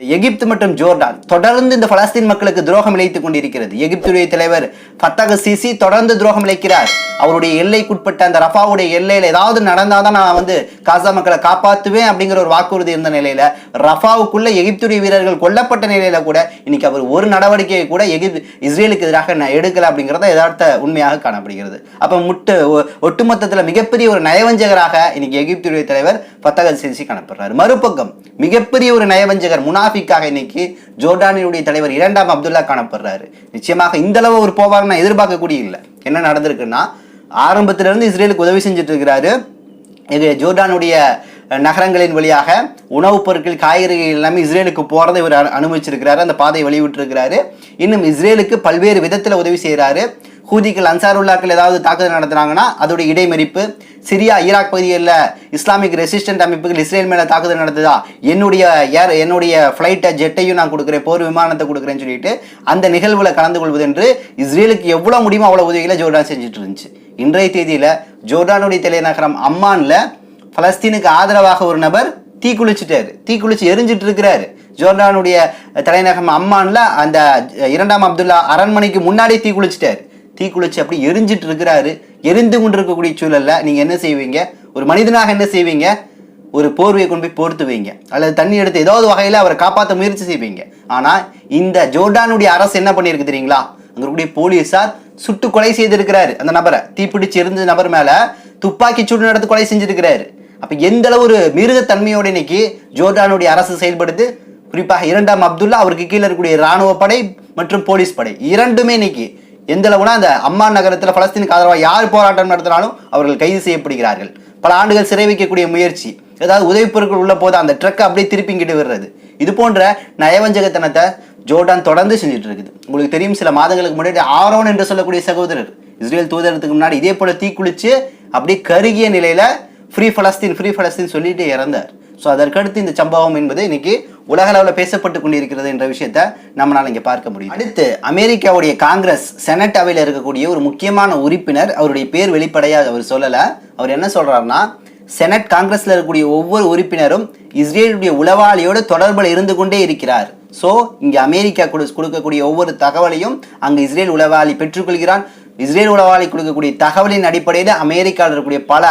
எகிப்து மற்றும் ஜோர்டான் தொடர்ந்து இந்த பலஸ்தீன் மக்களுக்கு துரோகம் இழைத்துக் கொண்டிருக்கிறது. எகிப்துடைய தலைவர் ஃபத்தக சிசி தொடர்ந்து துரோகம் இழைக்கிறார். அவருடைய எல்லைக்குட்பட்ட அந்த ரஃபாவுடைய எல்லையில ஏதாவது நடந்தாதான் நான் வந்து காசா மக்களை காப்பாத்துவேன் அப்படிங்கிற ஒரு வாக்குறுதி இருந்த நிலையில ரஃபாவுக்குள்ள எகிப்துடைய வீரர்கள் கொல்லப்பட்ட நிலையில கூட இன்னைக்கு அவர் ஒரு நடவடிக்கையை கூட எகிப்து இஸ்ரேலுக்கு எதிராக ந- எடுக்கல அப்படிங்கிறத எதார்த்த உண்மையாக காணப்படுகிறது. அப்ப முட்டு ஒ- ஒட்டுமொத்தத்துல மிகப்பெரிய ஒரு நயவஞ்சகராக இன்னைக்கு எகிப்துடைய தலைவர் ஃபத்தக சிசி காணப்படுறாரு. மறுபக்கம் மிகப்பெரிய ஒரு நயவஞ்சகர் முனா முனாஃபிக்காக இன்னைக்கு ஜோர்டானியுடைய தலைவர் இரண்டாம் அப்துல்லா காணப்படுறாரு. நிச்சயமாக இந்த அளவு ஒரு போவார் நான் எதிர்பார்க்கக்கூடிய இல்லை. என்ன நடந்திருக்குன்னா ஆரம்பத்துல இருந்து இஸ்ரேலுக்கு உதவி செஞ்சுட்டு இருக்கிறாரு இது ஜோர்டானுடைய நகரங்களின் வழியாக உணவுப் பொருட்கள் காய்கறிகள் எல்லாமே இஸ்ரேலுக்கு போறதை இவர் அனு- அந்த பாதையை வெளியிட்டிருக்கிறாரு இன்னும் இஸ்ரேலுக்கு பல்வேறு விதத்தில் உதவி செய்கிறாரு ஹூதிகள் அன்சாருல்லாக்கள் ஏதாவது தாக்குதல் நடத்துனாங்கன்னா அதோட இடைமறிப்பு சிரியா ஈராக் பகுதிகளில் இஸ்லாமிக் ரெசிஸ்டன்ட் அமைப்புகள் இஸ்ரேல் மேலே தாக்குதல் நடத்துதா? என்னுடைய ஏர் என்னுடைய ஃப்ளைட்டை ஜெட்டையும் நான் கொடுக்குறேன் போர் விமானத்தை கொடுக்குறேன்னு சொல்லிட்டு அந்த நிகழ்வில் கலந்து கொள்வது என்று இஸ்ரேலுக்கு எவ்வளோ முடியுமோ அவ்வளோ உதவிகளை ஜோர்டான் செஞ்சுட்டு இருந்துச்சு. இன்றைய தேதியில் ஜோர்டானுடைய தலைநகரம் அம்மானில் பலஸ்தீனுக்கு ஆதரவாக ஒரு நபர் தீ குளிச்சுட்டாரு. தீ குளிச்சு எரிஞ்சிட்டு இருக்கிறாரு. ஜோர்டானுடைய தலைநகரம் அம்மானில் அந்த இரண்டாம் அப்துல்லா அரண்மனைக்கு முன்னாடி தீ குளிச்சுட்டாரு. தீக்குளிச்சு அப்படி எரிஞ்சிட்டு இருக்கிறாரு. எரிந்து கொண்டு இருக்கக்கூடிய சூழல்ல நீங்க என்ன செய்வீங்க? ஒரு மனிதனாக என்ன செய்வீங்க? ஒரு போர்வையை கொண்டு போய் போர்த்து வைங்க. அல்லது தண்ணி எடுத்து ஏதாவது வகையில் அவரை காப்பாற்ற முயற்சி செய்வீங்க. ஆனா இந்த ஜோர்டானுடைய அரசு என்ன பண்ணியிருக்கு தெரியுங்களா? அங்க இருக்கக்கூடிய போலீஸார் சுட்டு கொலை செய்திருக்கிறாரு. அந்த நபரை தீப்பிடிச்சு இருந்த நபர் மேல துப்பாக்கி சூடு நடத்து கொலை செஞ்சிருக்கிறாரு. அப்ப எந்த அளவு ஒரு மிருகத்தன்மையோட இன்னைக்கு ஜோர்டானுடைய அரசு செயல்படுது? குறிப்பாக இரண்டாம் அப்துல்லா அவருக்கு கீழே இருக்கக்கூடிய இராணுவ படை மற்றும் போலீஸ் படை. இரண்டுமே இன்னைக்கு எந்த அளவுனா அந்த அம்மா நகரத்தில் பலஸ்தீனுக்கு ஆதரவாக யார் போராட்டம் நடத்தினாலும் அவர்கள் கைது செய்யப்படுகிறார்கள். பல ஆண்டுகள் சிறை வைக்கக்கூடிய முயற்சி ஏதாவது உதவி பொருட்கள் உள்ள போது அந்த ட்ரக்கை அப்படியே திருப்பிங்கிட்டு விடுறது. இது போன்ற நயவஞ்சகத்தனத்தை ஜோர்டான் தொடர்ந்து செஞ்சுட்டு இருக்குது. உங்களுக்கு தெரியும் சில மாதங்களுக்கு முன்னாடி ஆரோன் என்று சொல்லக்கூடிய சகோதரர் இஸ்ரேல் தூதரத்துக்கு முன்னாடி இதே போல் தீக்குளிச்சு அப்படியே கருகிய நிலையில் ஃப்ரீ ஃபலஸ்தீன் ஃப்ரீ ஃபலஸ்தீன் சொல்லிட்டு இறந்தார். ஸோ அதற்கடுத்து இந்த சம்பவம் என்பது இன்னைக்கு உலக அளவில் பேசப்பட்டு கொண்டிருக்கிறது என்ற விஷயத்தை நம்மளால் இங்கே பார்க்க முடியும் அடுத்து அமெரிக்காவுடைய காங்கிரஸ் செனட் அவையில் இருக்கக்கூடிய ஒரு முக்கியமான உறுப்பினர் அவருடைய பேர் வெளிப்படையாக அவர் சொல்லலை. அவர் என்ன சொல்கிறாருன்னா செனட் காங்கிரஸில் இருக்கக்கூடிய ஒவ்வொரு உறுப்பினரும் இஸ்ரேலுடைய உளவாளியோடு தொடர்பில் இருந்து கொண்டே இருக்கிறார். ஸோ இங்கே அமெரிக்கா கொடுக்கக்கூடிய ஒவ்வொரு தகவலையும் அங்கே இஸ்ரேல் உளவாளி பெற்றுக்கொள்கிறான். இஸ்ரேல் உளவாளி கொடுக்கக்கூடிய தகவலின் அடிப்படையில் அமெரிக்காவில் இருக்கக்கூடிய பல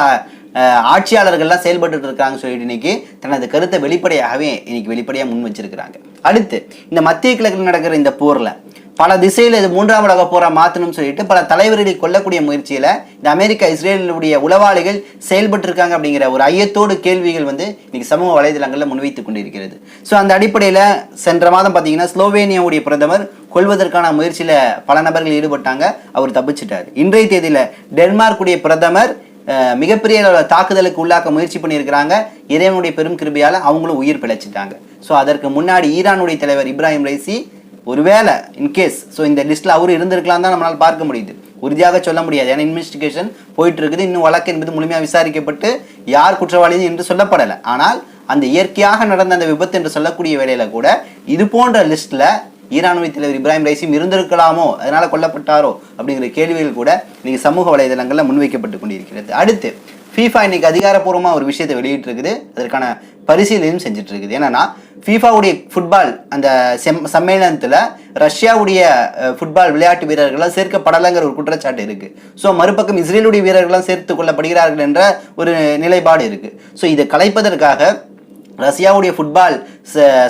ஆட்சியாளர்கள்லாம் செயல்பட்டு இருக்காங்க சொல்லிட்டு இன்னைக்கு தனது கருத்தை வெளிப்படையாகவே இன்னைக்கு வெளிப்படையாக முன் வச்சிருக்கிறாங்க. அடுத்து இந்த மத்திய கிழக்கில் நடக்கிற இந்த போரில் பல திசையில் இது மூன்றாம் உலக போரா மாற்றணும்னு சொல்லிட்டு பல தலைவர்களை கொல்லக்கூடிய முயற்சியில் இந்த அமெரிக்கா இஸ்ரேலுடைய உளவாளிகள் செயல்பட்டு இருக்காங்க அப்படிங்கிற ஒரு ஐயத்தோடு கேள்விகள் வந்து இன்னைக்கு சமூக வலைதளங்களில் முன்வைத்துக் கொண்டிருக்கிறது. ஸோ அந்த அடிப்படையில் சென்ற மாதம் பார்த்தீங்கன்னா ஸ்லோவேனியாவுடைய பிரதமர் கொள்வதற்கான முயற்சியில் பல நபர்கள் ஈடுபட்டாங்க. அவர் தப்பிச்சிட்டார். இன்றைய தேதியில் டென்மார்க்குடைய பிரதமர் மிகப்பெரிய அளவில் தாக்குதலுக்கு உள்ளாக்க முயற்சி பண்ணியிருக்கிறாங்க. இறைவனுடைய பெரும் கிருபையால் அவங்களும் உயிர் பிழைச்சிட்டாங்க. ஸோ அதற்கு முன்னாடி ஈரானுடைய தலைவர் இப்ராஹிம் ரைசி ஒருவேளை இன்கேஸ் ஸோ இந்த லிஸ்ட்டில் அவரும் இருந்திருக்கலாம் தான் நம்மளால் பார்க்க முடியுது. உறுதியாக சொல்ல முடியாது. ஏன்னா இன்வெஸ்டிகேஷன் போயிட்டு இருக்குது இன்னும் வழக்கு என்பது முழுமையாக விசாரிக்கப்பட்டு யார் குற்றவாளி என்று சொல்லப்படலை. ஆனால் அந்த இயற்கையாக நடந்த அந்த விபத்து என்று சொல்லக்கூடிய வேலையில் கூட இது போன்ற லிஸ்ட்டில் ஈரானுவை தலைவர் இப்ராஹிம் ரைசிம் இருந்திருக்கலாமோ? அதனால் கொல்லப்பட்டாரோ? அப்படிங்கிற கேள்விகள் கூட இன்னைக்கு சமூக வலைதளங்களில் முன்வைக்கப்பட்டு கொண்டிருக்கிறது. அடுத்து ஃபீஃபா இன்னைக்கு அதிகாரப்பூர்வமாக ஒரு விஷயத்தை வெளியிட்டிருக்குது. அதற்கான பரிசீலனையும் செஞ்சுட்டு இருக்குது என்னன்னா ஃபீஃபாவுடைய ஃபுட்பால் அந்த செம் சம்மேளனத்தில் ரஷ்யாவுடைய ஃபுட்பால் விளையாட்டு வீரர்கள்லாம் சேர்க்கப்படலைங்கிற ஒரு குற்றச்சாட்டு இருக்குது ஸோ மறுபக்கம் இஸ்ரேலுடைய வீரர்களாம் சேர்த்து கொள்ளப்படுகிறார்கள் என்ற ஒரு நிலைப்பாடு இருக்குது ஸோ இதை கலைப்பதற்காக ரஷ்யாவுடைய ஃபுட்பால்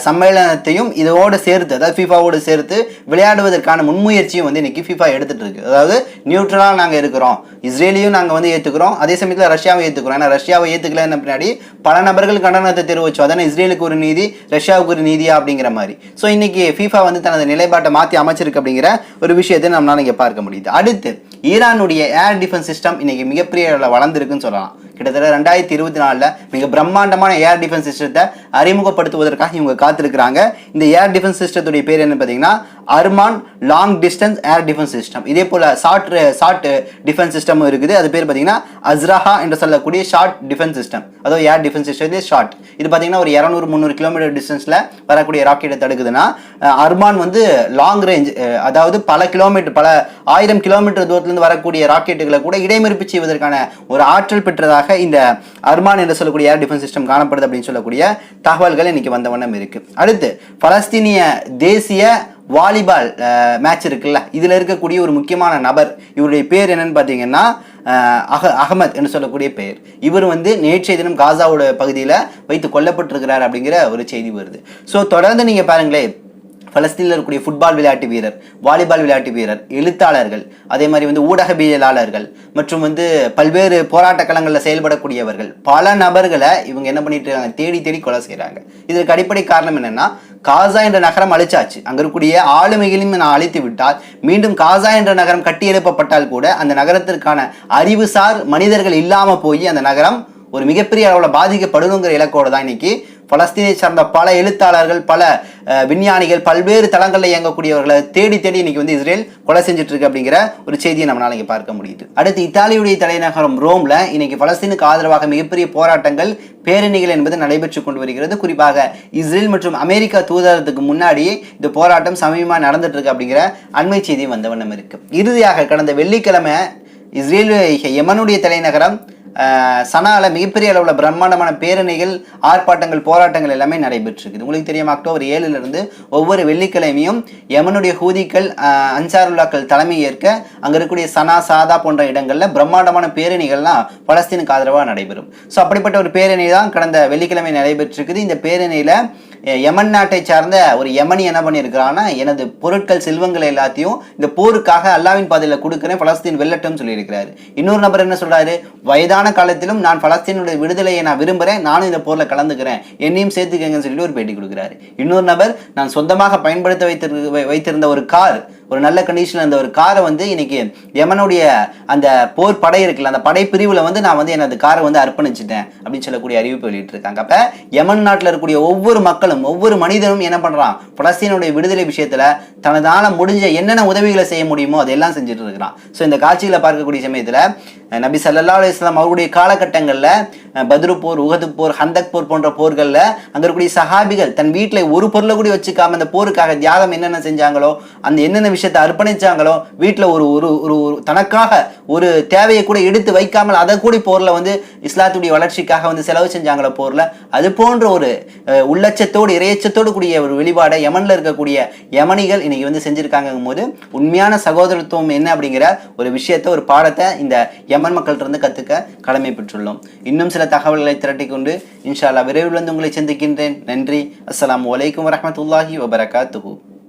சம்மேளனத்தையும் இதோடு சேர்த்து அதாவது ஃபீஃபாவோடு சேர்த்து விளையாடுவதற்கான முன்முயற்சியும் வந்து இன்னைக்கு ஃபீஃபா எடுத்துட்டு இருக்கு அதாவது நியூட்ரலாக நாங்கள் இருக்கிறோம். இஸ்ரேலையும் நாங்கள் வந்து ஏற்றுக்கிறோம் அதே சமயத்தில் ரஷ்யாவை ஏற்றுக்கிறோம் ஏன்னா ரஷ்யாவை ஏற்றுக்கலன்னு பின்னாடி பல நபர்கள் கண்டனத்தை தெரிவிச்சோம். அதானே இஸ்ரேலுக்கு ஒரு நீதி ரஷ்யாவுக்கு ஒரு நீதியா அப்படிங்கிற மாதிரி. ஸோ இன்னைக்கு ஃபீஃபா வந்து தனது நிலைப்பாட்டை மாற்றி அமைச்சிருக்கு அப்படிங்கிற ஒரு விஷயத்தை நம்மளால் இங்கே பார்க்க முடியுது. அடுத்து ஈரானுடைய ஏர் டிஃபென்ஸ் சிஸ்டம் இன்னைக்கு மிகப்பெரிய அளவில் வளர்ந்துருக்குன்னு சொல்லலாம். கிட்டத்தட்ட ரெண்டாயிரத்தி இருபத்தி நாலில் மிக பிரம்மாண்டமான ஏர் டிஃபென்ஸ் சிஸ்டத்தை அறிமுகப்படுத்துவதற்காக இவங்க காத்திருக்கிறாங்க. இந்த ஏர் டிஃபென்ஸ் சிஸ்டத்துடைய பேர் என்ன பார்த்தீங்கன்னா Arman long distance air defence system இதே போல் ஷார்ட் ஷார்ட் டிஃபென்ஸ் சிஸ்டமும் இருக்குது. அது பேர் பார்த்தீங்கன்னா அஸ்ரஹா என்று சொல்லக்கூடிய ஷார்ட் டிஃபென்ஸ் சிஸ்டம் அதாவது ஏர் டிஃபென்ஸ் சிஸ்டம் இது ஷார்ட் இது பார்த்தீங்கன்னா ஒரு இரநூறு முந்நூறு கிலோமீட்டர் டிஸ்டன்ஸில் வரக்கூடிய ராக்கெட்டை தடுக்குதுன்னா அர்மான் வந்து லாங் ரேஞ்ச் அதாவது பல கிலோமீட்டர் பல ஆயிரம் கிலோமீட்டர் தூரத்துலேருந்து வரக்கூடிய ராக்கெட்டுகளை கூட இடைமறிப்பு செய்வதற்கான ஒரு ஆற்றல் பெற்றதாக இந்த அர்மான் என்று சொல்லக்கூடிய ஏர் டிஃபென்ஸ் சிஸ்டம் காணப்படுது அப்படின்னு சொல்லக்கூடிய தகவல்கள் இன்னைக்கு வந்த வண்ணம் இருக்கு. அடுத்து பலஸ்தீனிய தேசிய வாலிபால் மேட்ச் இருக்குல்ல இதுல இருக்கக்கூடிய ஒரு முக்கியமான நபர் இவருடைய பேர் என்னன்னு பார்த்தீங்கன்னா அஹ அக அகமத் என்று சொல்லக்கூடிய பெயர் இவர் வந்து நேற்றைய தினம் காசாவோட பகுதியில் வைத்து கொல்லப்பட்டிருக்கிறார் அப்படிங்கிற ஒரு செய்தி வருது. ஸோ தொடர்ந்து நீங்க பாருங்களேன் பலஸ்தீனில் இருக்கக்கூடிய ஃபுட்பால் விளையாட்டு வீரர் வாலிபால் விளையாட்டு வீரர் எழுத்தாளர்கள் அதே மாதிரி வந்து ஊடகவியலாளர்கள் மற்றும் வந்து பல்வேறு போராட்ட களங்களில் செயல்படக்கூடியவர்கள். பல நபர்களை இவங்க என்ன பண்ணிட்டு இருக்காங்க? தேடி தேடி கொலை செய்கிறாங்க இதற்கு அடிப்படை காரணம் என்னன்னா காசா என்ற நகரம் அழிச்சாச்சு. அங்கே இருக்கக்கூடிய ஆளுமைகளையும் நான் அழித்து விட்டால் மீண்டும் காசா என்ற நகரம் கட்டி எழுப்பப்பட்டால் கூட அந்த நகரத்திற்கான அறிவுசார் மனிதர்கள் இல்லாமல் போய் அந்த நகரம் ஒரு மிகப்பெரிய அளவில் பாதிக்கப்படணுங்கிற இலக்கோடு தான் இன்னைக்கு பலஸ்தீனை சார்ந்த பல எழுத்தாளர்கள் பல விஞ்ஞானிகள் பல்வேறு தளங்களில் இயங்கக்கூடியவர்களை தேடி தேடி இன்னைக்கு வந்து இஸ்ரேல் கொலை செஞ்சுட்டு இருக்கு அப்படிங்கிற ஒரு செய்தியை நம்மளால இங்கே பார்க்க முடியுது. அடுத்து இத்தாலியுடைய தலைநகரம் ரோம்ல இன்னைக்கு பலஸ்தீனுக்கு ஆதரவாக மிகப்பெரிய போராட்டங்கள் பேரணிகள் என்பது நடைபெற்று கொண்டு வருகிறது. குறிப்பாக இஸ்ரேல் மற்றும் அமெரிக்கா தூதரத்துக்கு முன்னாடி இந்த போராட்டம் சமீபமாக நடந்துட்டு இருக்கு அப்படிங்கிற அண்மை செய்தியும் வந்த வண்ணம் இருக்கு. இறுதியாக கடந்த வெள்ளிக்கிழமை இஸ்ரேல் யமனுடைய தலைநகரம் ஆஹ் சனால மிகப்பெரிய அளவில் பிரம்மாண்டமான பேரணிகள் ஆர்ப்பாட்டங்கள் போராட்டங்கள் எல்லாமே நடைபெற்றிருக்குது. உங்களுக்கு தெரியும் அக்டோபர் ஏழுலேருந்து ஒவ்வொரு வெள்ளிக்கிழமையும் யமனுடைய ஹூதிக்கள் அன்சாருல்லாக்கள் தலைமை ஏற்க அங்கே இருக்கக்கூடிய சனா சாதா போன்ற இடங்களில் பிரம்மாண்டமான பேரணிகள்லாம் பலஸ்தீனுக்கு ஆதரவாக நடைபெறும். ஸோ அப்படிப்பட்ட ஒரு பேரணி தான் கடந்த வெள்ளிக்கிழமை நடைபெற்றிருக்குது. இந்த பேரணியில் யமன் நாட்டை சார்ந்த ஒரு யமனி என்ன பண்ணியிருக்கிறான்னா எனது பொருட்கள் செல்வங்கள் எல்லாத்தையும் இந்த போருக்காக அல்லாவின் பாதையில் கொடுக்குறேன் பலஸ்தீன் வெல்லட்டும் சொல்லியிருக்கிறாரு. இன்னொரு நபர் என்ன சொல்றாரு? வயதான காலத்திலும் நான் பலஸ்தீனுடைய விடுதலையை நான் விரும்புகிறேன் நானும் இந்த போரில் கலந்துக்கிறேன். என்னையும் சேர்த்துக்கங்கன்னு சொல்லிட்டு ஒரு பேட்டி கொடுக்குறாரு. இன்னொரு நபர் நான் சொந்தமாக பயன்படுத்த வைத்திரு வைத்திருந்த ஒரு கார் ஒரு நல்ல கண்டிஷனில் இருந்த ஒரு காரை வந்து இன்னைக்கு யமனுடைய அந்த போர் படை இருக்குல்ல அந்த படை பிரிவில் வந்து நான் வந்து எனது காரை வந்து அர்ப்பணிச்சிட்டேன் அப்படின்னு சொல்லக்கூடிய அறிவிப்பு வெளியிட்டிருக்காங்க. அப்போ யமன் நாட்டில் இருக்கக்கூடிய ஒவ்வொரு மக்களும் ஒவ்வொரு மனிதனும் என்ன பண்ணுறான் பலஸ்தீனுடைய விடுதலை விஷயத்தில் தனதான முடிஞ்ச என்னென்ன உதவிகளை செய்ய முடியுமோ அதெல்லாம் செஞ்சுட்டு இருக்கிறான். ஸோ இந்த காட்சிகளை பார்க்கக்கூடிய சமயத்தில் நபி சல்லா அலுவலாம் அவருடைய காலகட்டங்களில் பத்ரு போர் உகது போர் ஹந்தக் போர் போன்ற போர்களில் அங்கே இருக்கக்கூடிய சஹாபிகள் தன் வீட்டில் ஒரு பொருளை கூட வச்சுக்காம அந்த போருக்காக தியாகம் என்னென்ன செஞ்சாங்களோ அந்த என்னென்ன விஷயத்தை அர்ப்பணிச்சாங்களோ வீட்டில் ஒரு ஒரு ஒரு ஒரு தனக்காக ஒரு தேவையை கூட எடுத்து வைக்காமல் அதை கூடி போரில் வந்து இஸ்லாத்துடைய வளர்ச்சிக்காக வந்து செலவு செஞ்சாங்களோ போரில் அது போன்ற ஒரு அஹ், உள்ளச்சத்தோடு இறையச்சத்தோடு கூடிய ஒரு வெளிப்பாடை யமனில் இருக்கக்கூடிய யமனிகள் இன்னைக்கு வந்து செஞ்சுருக்காங்கும் போது உண்மையான சகோதரத்துவம் என்ன அப்படிங்கிற ஒரு விஷயத்தை ஒரு பாடத்தை இந்த யமன் மக்கள்கிட்ட இருந்து கற்றுக்க கடமை பெற்றுள்ளோம். இன்னும் சில தகவல்களை திரட்டி கொண்டு இன்ஷால்லா விரைவில் வந்து உங்களை சந்திக்கின்றேன். நன்றி. அஸ்லாம் வலைக்கம் வரமத்துல்லாஹி வபரகாத்துஹு.